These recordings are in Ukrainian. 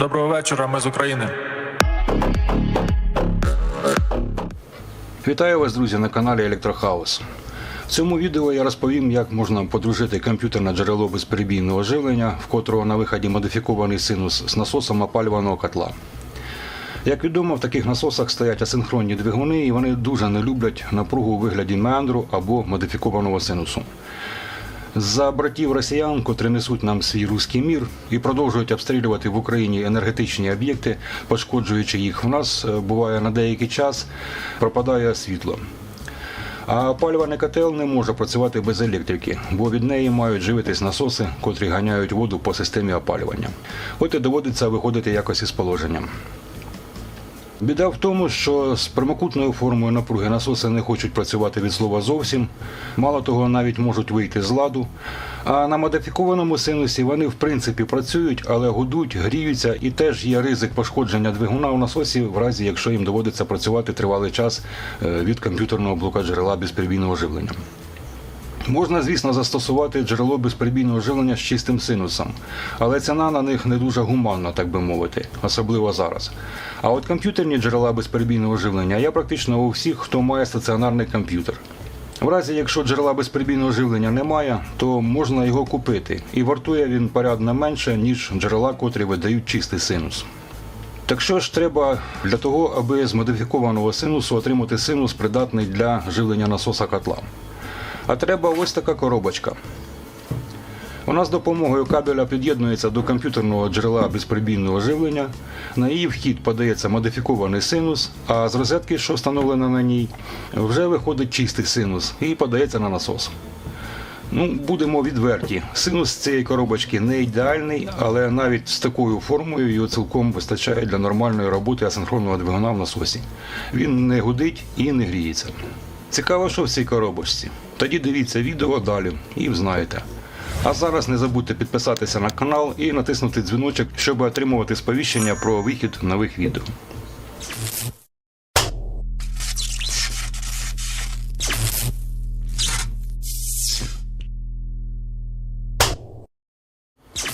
Доброго вечора, ми з України. Вітаю вас, друзі, на каналі Електрохаус. В цьому відео я розповім, як можна подружити комп'ютерне джерело безперебійного живлення, в котрого на виході модифікований синус з насосом опалюваного котла. Як відомо, в таких насосах стоять асинхронні двигуни, і вони дуже не люблять напругу у вигляді меандру або модифікованого синусу. За братів росіян, котрі несуть нам свій руський мір і продовжують обстрілювати в Україні енергетичні об'єкти, пошкоджуючи їх, в нас е, буває на деякий час пропадає світло. А опалювальний котел не може працювати без електрики, бо від неї мають живитись насоси, котрі ганяють воду по системі опалювання. От і доводиться виходити якось із положення. Біда в тому, що з прямокутною формою напруги насоси не хочуть працювати від слова зовсім. Мало того, навіть можуть вийти з ладу. А на модифікованому синусі вони в принципі працюють, але гудуть, гріються і теж є ризик пошкодження двигуна у насосі, в разі якщо їм доводиться працювати тривалий час е, від комп'ютерного блока джерела безперебійного живлення. Можна, звісно, застосувати джерело безперебійного живлення з чистим синусом, але ціна на них не дуже гуманна, так би мовити, особливо зараз. А от комп'ютерні джерела безперебійного живлення є практично у всіх, хто має стаціонарний комп'ютер. В разі, якщо джерела безперебійного живлення немає, то можна його купити, і вартує він порядно менше, ніж джерела, котрі видають чистий синус. Так що ж треба для того, аби з модифікованого синусу отримати синус, придатний для живлення насоса котла? А треба ось така коробочка. Вона з допомогою кабеля під'єднується до комп'ютерного джерела безприбійного живлення. На її вхід подається модифікований синус, а з розетки, що встановлена на ній, вже виходить чистий синус і подається на насос. Ну, будемо відверті. Синус цієї коробочки не ідеальний, але навіть з такою формою його цілком вистачає для нормальної роботи асинхронного двигуна в насосі. Він не гудить і не гріється. Цікаво, що в цій коробочці. Тоді дивіться відео далі і взнаєте. А зараз не забудьте підписатися на канал і натиснути дзвіночок, щоб отримувати сповіщення про вихід нових відео.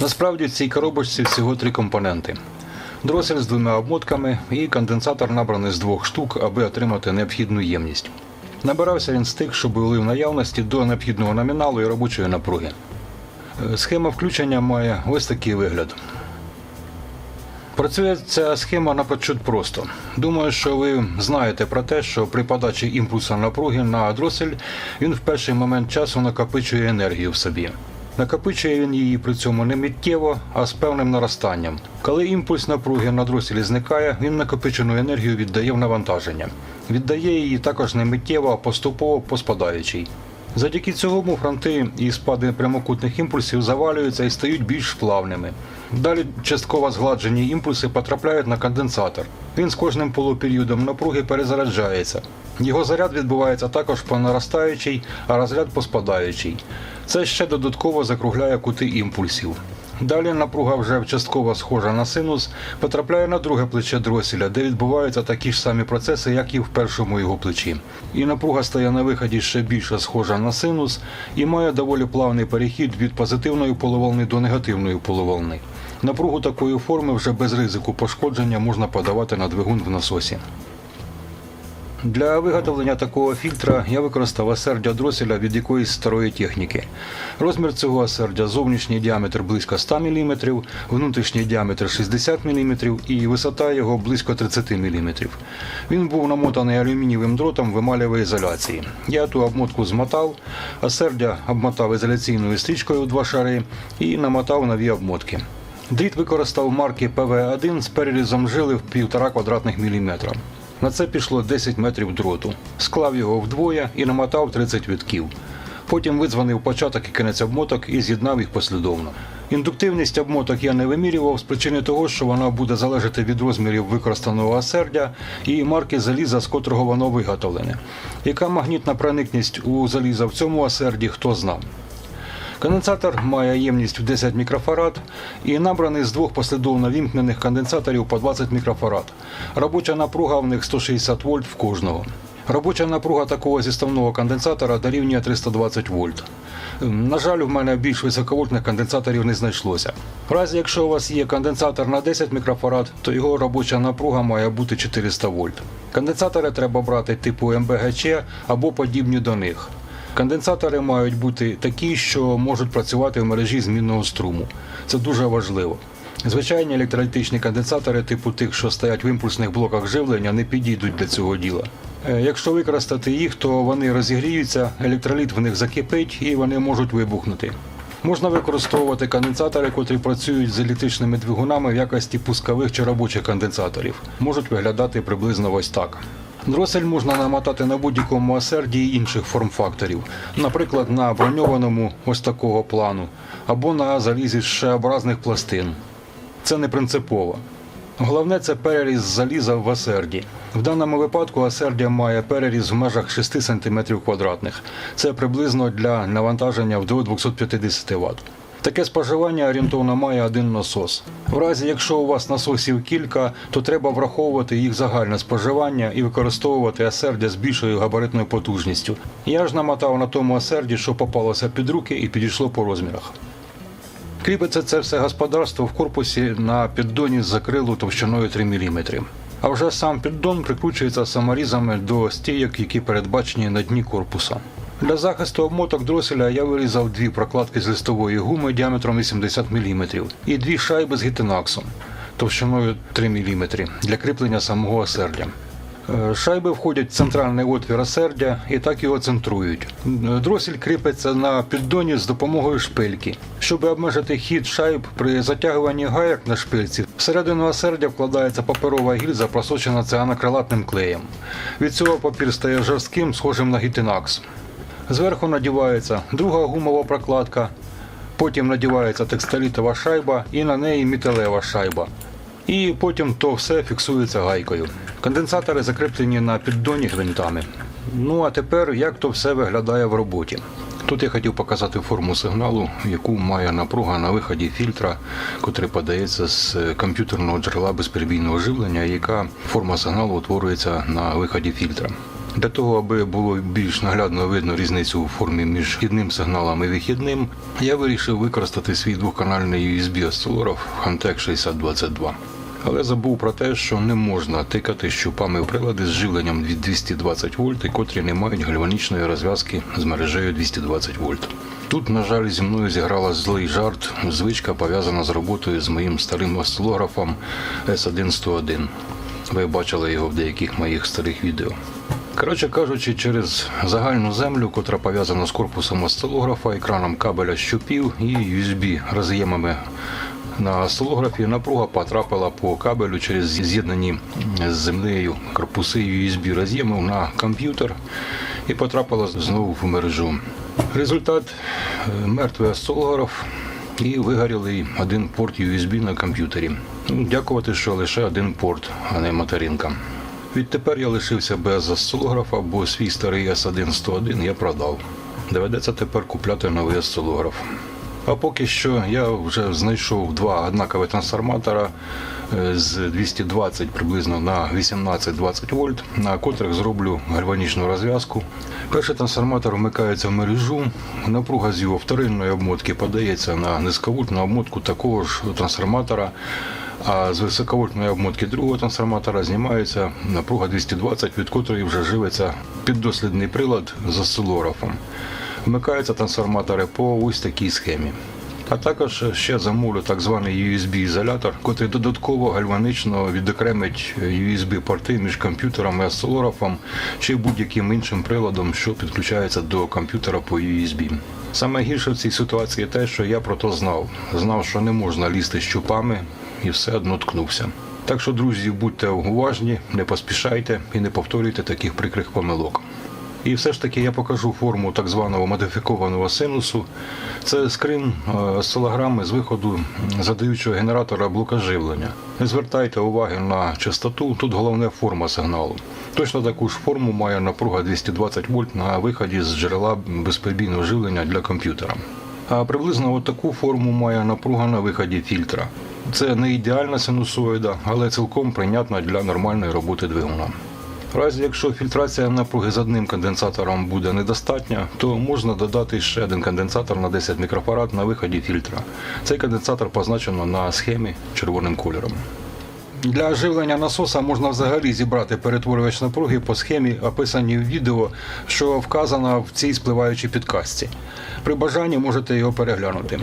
Насправді в цій коробочці всього три компоненти. Дросель з двома обмотками і конденсатор набраний з двох штук, аби отримати необхідну ємність. Набирався він з тих, що були в наявності до необхідного номіналу і робочої напруги. Е, Схема включення має ось такий вигляд. Працює ця схема напрочуд просто. Думаю, що ви знаєте про те, що при подачі імпульсу напруги на дросель він в перший момент часу накопичує енергію в собі. Накопичує він її при цьому не миттєво, а з певним наростанням. Коли імпульс напруги на дроселі зникає, він накопичену енергію віддає в навантаження. Віддає її також не миттєво, а поступово по спадаючій. Завдяки цьому фронти і спади прямокутних імпульсів завалюються і стають більш плавними. Далі частково згладжені імпульси потрапляють на конденсатор. Він з кожним полуперіодом напруги перезаряджається. Його заряд відбувається також по наростаючій, а розряд по спадаючій. Це ще додатково закругляє кути імпульсів. Далі напруга вже частково схожа на синус, потрапляє на друге плече дроселя, де відбуваються такі ж самі процеси, як і в першому його плечі. І напруга стає на виході ще більше схожа на синус і має доволі плавний перехід від позитивної половолни до негативної половолни. Напругу такої форми вже без ризику пошкодження можна подавати на двигун в насосі. Для виготовлення такого фільтра я використав осердя дроселя від якоїсь старої техніки. Розмір цього осердя зовнішній діаметр близько 100 мм, внутрішній діаметр 60 мм і висота його близько 30 мм. Він був намотаний алюмінієвим дротом в емалєвій ізоляції. Я ту обмотку змотав, осердя обмотав ізоляційною стрічкою в два шари і намотав нові обмотки. Дріт використав марки ПВ1 з перерізом жили в 1,5 квадратних міліметра. На це пішло 10 метрів дроту. Склав його вдвоє і намотав 30 вітків. Потім видзвонив початок і кінець обмоток і з'єднав їх послідовно. Індуктивність обмоток я не вимірював з причини того, що вона буде залежати від розмірів використаного осердя і марки заліза, з котрого воно виготовлене. Яка магнітна проникність у заліза в цьому осерді, хто знав. Конденсатор має ємність в 10 мікрофарад і набраний з двох послідовно вімкнених конденсаторів по 20 мікрофарад. Робоча напруга в них 160 вольт в кожного. Робоча напруга такого зіставного конденсатора дорівнює 320 вольт. Ем, На жаль, в мене більш високовольтних конденсаторів не знайшлося. В разі, якщо у вас є конденсатор на 10 мікрофарад, то його робоча напруга має бути 400 вольт. Конденсатори треба брати типу МБГЧ або подібні до них. Конденсатори мають бути такі, що можуть працювати в мережі змінного струму. Це дуже важливо. Звичайні електролітичні конденсатори, типу тих, що стоять в імпульсних блоках живлення, не підійдуть для цього діла. Е, Якщо використати їх, то вони розігріються, електроліт в них закипить і вони можуть вибухнути. Можна використовувати конденсатори, котрі працюють з електричними двигунами в якості пускових чи робочих конденсаторів. Можуть виглядати приблизно ось так. Дросель можна намотати на будь-якому асерді інших форм-факторів, наприклад, на броньованому ось такого плану, або на залізі з шеобразних пластин. Це не принципово. Головне це переріз заліза в асерді. В даному випадку асердія має переріз в межах 6 см квадратних. Це приблизно для навантаження в до 250 Вт. Таке споживання орієнтовно має один насос. В разі, якщо у вас насосів кілька, то треба враховувати їх загальне споживання і використовувати асердя з більшою габаритною потужністю. Я ж намотав на тому асерді, що попалося під руки і підійшло по розмірах. Кріпиться це все господарство в корпусі на піддоні з закрилу товщиною 3 мм. А вже сам піддон прикручується саморізами до стійок, які передбачені на дні корпуса. Для захисту обмоток дроселя я вирізав дві прокладки з листової гуми діаметром 80 мм і дві шайби з гітинаксом товщиною 3 мм для кріплення самого осердя. Е, Шайби входять в центральний отвір осердя і так його центрують. Дросель кріпиться на піддоні з допомогою шпильки. Щоб обмежити хід шайб при затягуванні гаяк на шпильці, всередину осердя вкладається паперова гільза, просочена цианокрилатним клеєм. Від цього папір стає жорстким, схожим на гітинакс. Зверху надівається друга гумова прокладка, потім надівається текстолітова шайба і на неї металева шайба. І потім то все фіксується гайкою. Конденсатори закріплені на піддоні гвинтами. Ну а тепер як то все виглядає в роботі. Тут я хотів показати форму сигналу, яку має напруга на виході фільтра, котрий подається з комп'ютерного джерела безперебійного живлення, яка форма сигналу утворюється на виході фільтра. Для того, аби було більш наглядно видно різницю у формі між вхідним сигналом і вихідним, я вирішив використати свій двохканальний USB осцилограф Hantec 6022. Але забув про те, що не можна тикати щупами в прилади з живленням від 220 вольт, котрі не мають гальванічної розв'язки з мережею 220 вольт. Тут, на жаль, зі мною зіграла злий жарт, звичка пов'язана з роботою з моїм старим осцилографом S1101. Ви бачили його в деяких моїх старих відео. Коротше кажучи, через загальну землю, котра пов'язана з корпусом осцилографа, екраном кабеля щупів і USB роз'ємами на осцилографі, напруга потрапила по кабелю через з'єднані з землею корпуси USB роз'ємів на комп'ютер і потрапила знову в мережу. Результат е, мертвий осцилограф і вигорілий один порт USB на комп'ютері. Ну, Дякувати, що лише один порт, а не материнка. Відтепер я лишився без осцилографа, бо свій старий S1101 я продав. Доведеться тепер купляти новий осцилограф. А поки що я вже знайшов два однакові трансформатора е, з 220 приблизно на 18-20 вольт, на котрих зроблю гальванічну розв'язку. Перший трансформатор вмикається в мережу, напруга з його вторинної обмотки подається на низьковольтну обмотку такого ж трансформатора. А з високовольтної обмотки другого трансформатора знімається напруга 220, від котрої вже живиться піддослідний прилад з осцилографом. Вмикаються трансформатори по ось такій схемі. А також ще замовлю так званий USB-ізолятор, котрий додатково гальванично відокремить USB-порти між комп'ютером і осцилографом чи будь-яким іншим приладом, що підключається до комп'ютера по USB. Саме гірше в цій ситуації те, що я про то знав. Знав, що не можна лізти щупами і все одно ткнувся. Так що, друзі, будьте уважні, не поспішайте і не повторюйте таких прикрих помилок. І все ж таки я покажу форму так званого модифікованого синусу. Це скрин е, осцилограми з виходу задаючого генератора блока живлення. Не звертайте уваги на частоту, тут головне форма сигналу. Точно таку ж форму має напруга 220 вольт на виході з джерела безперебійного живлення для комп'ютера. А приблизно от таку форму має напруга на виході фільтра. Це не ідеальна синусоїда, але цілком прийнятна для нормальної роботи двигуна. В разі, якщо фільтрація напруги з одним конденсатором буде недостатня, то можна додати ще один конденсатор на 10 мікрофарад на виході фільтра. Цей конденсатор позначено на схемі червоним кольором. Для оживлення насоса можна взагалі зібрати перетворювач напруги по схемі, описаній в відео, що вказано в цій спливаючій підказці. При бажанні можете його переглянути.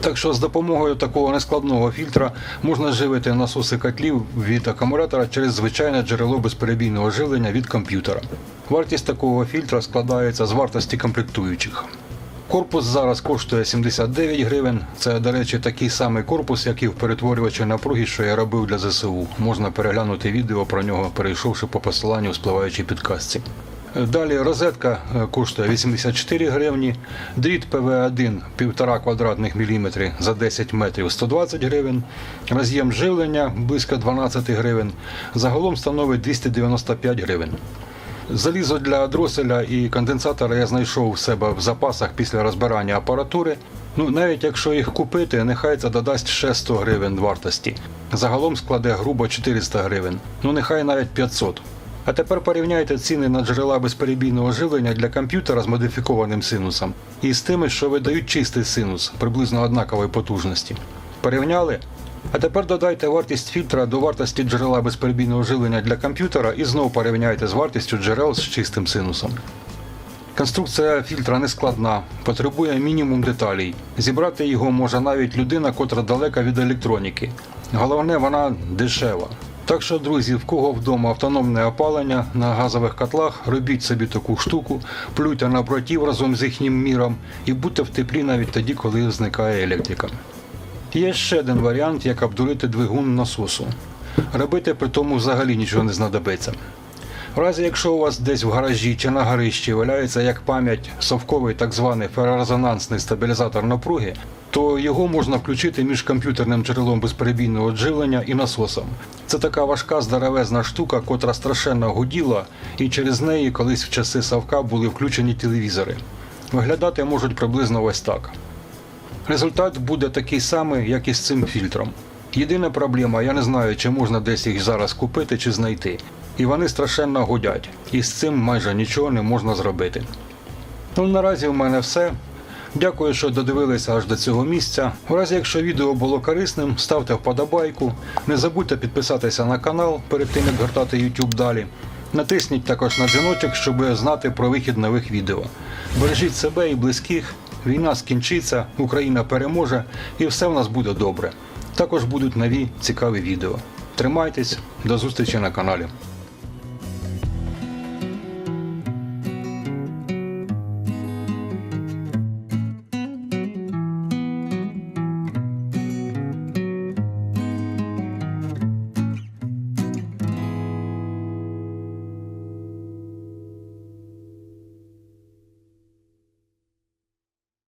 Так що з допомогою такого нескладного фільтра можна живити насоси котлів від акумулятора через звичайне джерело безперебійного живлення від комп'ютера. Вартість такого фільтра складається з вартості комплектуючих. Корпус зараз коштує 79 гривень. Це, до речі, такий самий корпус, як і в перетворювачі напруги, що я робив для ЗСУ. Можна переглянути відео про нього, перейшовши по посиланню спливаючій підказці. Далі розетка е, коштує 84 гривні, дріт ПВ1 1,5 квадратних міліметри за 10 метрів 120 гривень, роз'єм живлення близько 12 гривень, загалом становить 295 гривень. Залізо для дроселя і конденсатора я знайшов у себе в запасах після розбирання апаратури. Ну, навіть якщо їх купити, нехай це додасть ще 100 гривень вартості. Загалом складе грубо 400 гривень. Ну нехай навіть 500. А тепер порівняйте ціни на джерела безперебійного живлення для комп'ютера з модифікованим синусом і з тими, що видають чистий синус приблизно однакової потужності. Порівняли? А тепер додайте вартість фільтра до вартості джерела безперебійного живлення для комп'ютера і знову порівняйте з вартістю джерел з чистим синусом. Конструкція фільтра не складна, потребує мінімум деталей. Зібрати його може навіть людина, котра далека від електроніки. Головне, вона дешева. Так що, друзі, в кого вдома автономне опалення на газових котлах, робіть собі таку штуку, плюйте на братів разом з їхнім міром і будьте в теплі навіть тоді, коли зникає електрика. Є ще один варіант, як обдурити двигун насосу. Робити при тому взагалі нічого не знадобиться. В разі, якщо у вас десь в гаражі чи на горищі валяється як пам'ять совковий так званий ферорезонансний стабілізатор напруги, то його можна включити між комп'ютерним джерелом безперебійного живлення і насосом. Це така важка здоровезна штука, котра страшенно гуділа, і через неї колись в часи Савка були включені телевізори. Виглядати можуть приблизно ось так. Результат буде такий самий, як і з цим фільтром. Єдина проблема, я не знаю, чи можна десь їх зараз купити чи знайти. І вони страшенно гудять, і з цим майже нічого не можна зробити. Ну, наразі в мене все. Дякую, що додивилися аж до цього місця. В разі, якщо відео було корисним, ставте вподобайку. Не забудьте підписатися на канал перед тим, як гортати YouTube далі. Натисніть також на дзвіночок, щоб знати про вихід нових відео. Бережіть себе і близьких. Війна скінчиться, Україна переможе і все в нас буде добре. Також будуть нові цікаві відео. Тримайтесь, до зустрічі на каналі.